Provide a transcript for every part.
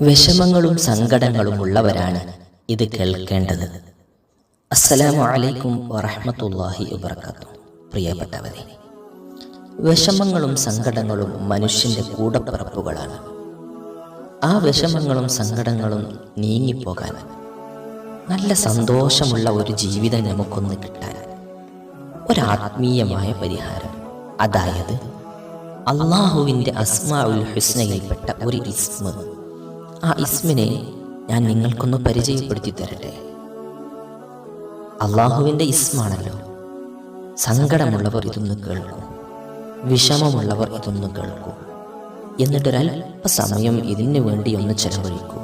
വിഷമങ്ങളും സങ്കടങ്ങളും ഉള്ളവരാണ് ഇത് കേൾക്കേണ്ടത്. അസ്സലാമു അലൈക്കും വറഹ്മത്തുള്ളാഹി വബർക്കാത്തു പ്രിയപ്പെട്ടവരെ വിഷമങ്ങളും സങ്കടങ്ങളും മനുഷ്യന്റെ കൂടപ്പിറപ്പുകളാണ്. ആ വിഷമങ്ങളും സങ്കടങ്ങളും നീങ്ങിപ്പോകാൻ നല്ല സന്തോഷമുള്ള ഒരു ജീവിതം നമുക്കൊന്ന് കിട്ടാൻ ഒരാത്മീയമായ പരിഹാരം. അതായത് അള്ളാഹുവിന്റെ അസ്മാ ഉൽ ഹുസ്നയിൽപ്പെട്ട ഒരു ഇസ്മ. ആ ഇസ്മിനെ ഞാൻ നിങ്ങൾക്കൊന്ന് പരിചയപ്പെടുത്തി തരട്ടെ അള്ളാഹുവിന്റെ ഇസ്മാണല്ലോ. സങ്കടമുള്ളവർ ഇതൊന്ന് കേൾക്കൂ. വിഷമമുള്ളവർ ഇതൊന്ന് കേൾക്കൂ. എന്നിട്ടൊരല്പസമയം ഇതിനു വേണ്ടി ഒന്ന് ചെലവഴിക്കൂ.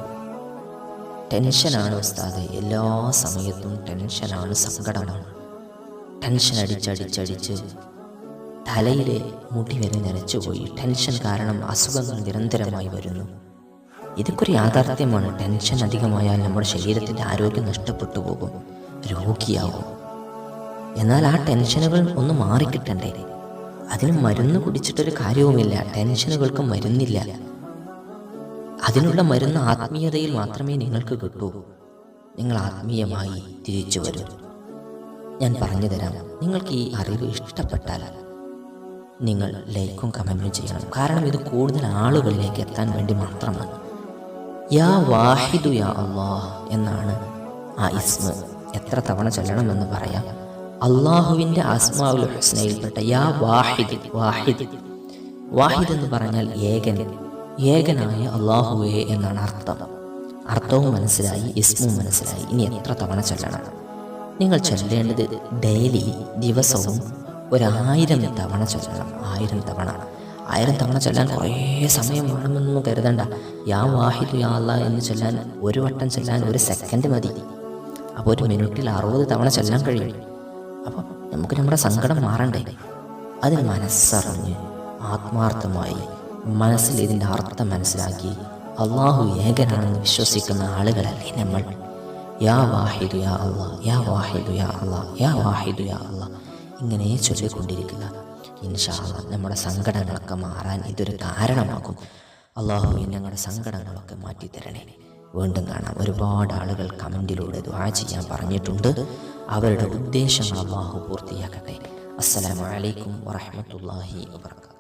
ടെൻഷനാണ് ഉസ്താദ്. എല്ലാ സമയത്തും ടെൻഷനാണ് സങ്കടമാണ്. ടെൻഷൻ അടിച്ചടിച്ചടിച്ച് തലയിലെ മുടി വരെ നനച്ചുപോയി. ടെൻഷൻ കാരണം അസുഖങ്ങൾ നിരന്തരമായി വരുന്നു. ഇതൊക്കെ ഒരു യാഥാർത്ഥ്യമാണ്. ടെൻഷൻ അധികമായാൽ നമ്മുടെ ശരീരത്തിന്റെ ആരോഗ്യം നഷ്ടപ്പെട്ടു പോകും. രോഗിയാവും. എന്നാൽ ആ ടെൻഷനുകൾ ഒന്ന് മാറിക്കിട്ടണ്ടേ? അതിന് മരുന്ന് കുടിച്ചിട്ടൊരു കാര്യവുമില്ല. ടെൻഷനുകൾക്ക് മരുന്നില്ല. അതിനുള്ള മരുന്ന് ആത്മീയതയിൽ മാത്രമേ നിങ്ങൾക്ക് കിട്ടൂ. നിങ്ങൾ ആത്മീയമായി തിരിച്ചു വരൂ. ഞാൻ പറഞ്ഞു തരാം. നിങ്ങൾക്ക് ഈ അറിവ് ഇഷ്ടപ്പെട്ടാൽ നിങ്ങൾ ലൈക്കും കമന്റും ചെയ്യണം. കാരണം ഇത് കൂടുതൽ ആളുകളിലേക്ക് എത്താൻ വേണ്ടി മാത്രമാണ്. യാ വാഹിദു യാ അള്ളാഹ് എന്നാണ് ആ ഇസ്മ. എത്ര തവണ ചൊല്ലണമെന്ന് പറയാം. അള്ളാഹുവിന്റെ ആസ്മാവുൽ ഹുസ്നയിൽപ്പെട്ട യാ വാഹിദ് വാഹിദ്. വാഹിദ് എന്ന് പറഞ്ഞാൽ ഏകൻ. ഏകനായ അള്ളാഹുവേ എന്നാണ് അർത്ഥം. അർത്ഥവും മനസ്സിലായി ഇസ്മും മനസ്സിലായി. ഇനി എത്ര തവണ ചൊല്ലണം? നിങ്ങൾ ചൊല്ലേണ്ടത് ഡെയിലി ദിവസവും ഒരായിരം തവണ ചൊല്ലണം. ആയിരം തവണ. ആയിരം തവണ ചെല്ലാൻ കുറേ സമയം വേണമെന്നൊന്നും കരുതണ്ട. യാ വാഹിദ് യാ അല്ലാ എന്ന് ചെല്ലാൻ ഒരു വട്ടം ചെല്ലാൻ ഒരു സെക്കൻഡ് മതി. അപ്പോൾ ഒരു മിനിറ്റിൽ അറുപത് തവണ ചെല്ലാൻ കഴിയും. അപ്പോൾ നമുക്ക് നമ്മുടെ സങ്കടം മാറണ്ടേ? അതിന് മനസ്സറിഞ്ഞ് ആത്മാർത്ഥമായി മനസ്സിൽ ഇതിന്റെ അർത്ഥം മനസ്സിലാക്കി അള്ളാഹു ഏകനാണെന്ന് വിശ്വസിക്കുന്ന ആളുകളല്ലേ നമ്മൾ? യാ വാഹിദു യാ അള്ളാ യാ വാഹിദു യാ അള്ളാ യാ വാഹിദു യാ അള്ളാ ഇങ്ങനെ ചൊല്ലിക്കൊണ്ടിരിക്കുക. ഇൻഷാല്ല നമ്മുടെ സങ്കടങ്ങളൊക്കെ മാറാൻ ഇതൊരു കാരണമാകും. അള്ളാഹു ഞങ്ങളുടെ സങ്കടങ്ങളൊക്കെ മാറ്റി തരണേ. വീണ്ടും കാണാം. ഒരുപാട് ആളുകൾ കമന്റിലൂടെ ദുആ ചെയ്യാൻ പറഞ്ഞിട്ടുണ്ട്. അവരുടെ ഉദ്ദേശങ്ങൾ അള്ളാഹു പൂർത്തിയാക്കട്ടെ. അസ്സലാമലൈക്കും വറഹ്മത്തുള്ളാഹി വബർക്കാത്തു